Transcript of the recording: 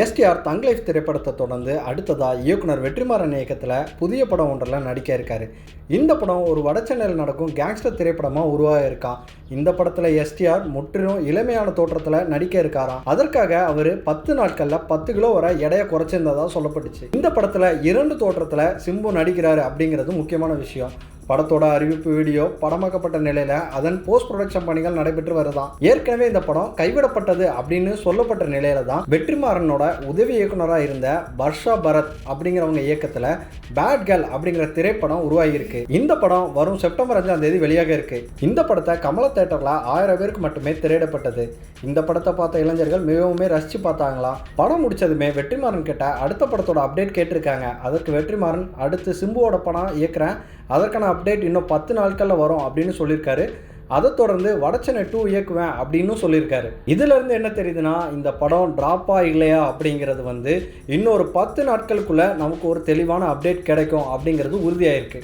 STR தங் life திரைப்படத்தை தொடர்ந்து அடுத்ததாக இயக்குனர் வெற்றிமாறன் இயக்கத்தில் புதிய படம் ஒன்றில் நடிக்க இருக்கார். இந்த படம் ஒரு வடச்சென்னையில் நடக்கும் கேங்ஸ்டர் திரைப்படமாக உருவாக இருக்கான் இந்த படத்தில் எஸ்டிஆர் முற்றிலும் இளமையான தோற்றத்தில் நடிக்க இருக்காராம் அதற்காக அவர் பத்து நாட்களில் பத்து கிலோ வரை எடையை குறைச்சிருந்ததாக சொல்லப்பட்டுச்சு. இந்த படத்தில் இரண்டு தோற்றத்தில் சிம்பு நடிக்கிறாரு அப்படிங்கிறது முக்கியமான விஷயம். படத்தோட அறிவிப்பு வீடியோ படமாக்கப்பட்ட நிலையில அதன் போஸ்ட் ப்ரொடக்ஷன் பணிகள் நடைபெற்று வருதான். ஏற்கனவே இந்த படம் கைவிடப்பட்டது அப்படின்னு சொல்லப்பட்ட நிலையில தான் வெற்றிமாறனோட உதவி இயக்குனராக இருந்த வர்ஷா பரத் அப்படிங்கிறவங்க இயக்கத்தில் பேட் கேர்ள் அப்படிங்கிற திரைப்படம் உருவாகியிருக்கு. இந்த படம் வரும் செப்டம்பர் அஞ்சாம் தேதி வெளியாக இருக்கு. இந்த படத்தை கமல தேட்டர்ல ஆயிரம் பேருக்கு மட்டுமே திரையிடப்பட்டது. இந்த படத்தை பார்த்த இளைஞர்கள் மிகவுமே ரசிச்சு பார்த்தாங்களாம் படம் முடிச்சதுமே வெற்றிமாறன் கிட்ட அடுத்த படத்தோட அப்டேட் கேட்டிருக்காங்க. அதற்கு வெற்றிமாறன் அடுத்து சிம்புவோட படம் இயக்குறேன். அதற்கான அப்டேட் இன்னும் பத்து நாட்களில் வரும் அப்படின்னு சொல்லியிருக்காரு. அதை தொடர்ந்து வடச்சனை டூ இயக்குவேன் அப்படின்னு சொல்லியிருக்காரு. இதுல இருந்து என்ன தெரியுதுன்னா இந்த படம் ட்ராப்பா இல்லையா அப்படிங்கிறது வந்து இன்னொரு பத்து நாட்களுக்குள்ளே நமக்கு ஒரு தெளிவான அப்டேட் கிடைக்கும் அப்படிங்கிறது உறுதியாயிருக்கு.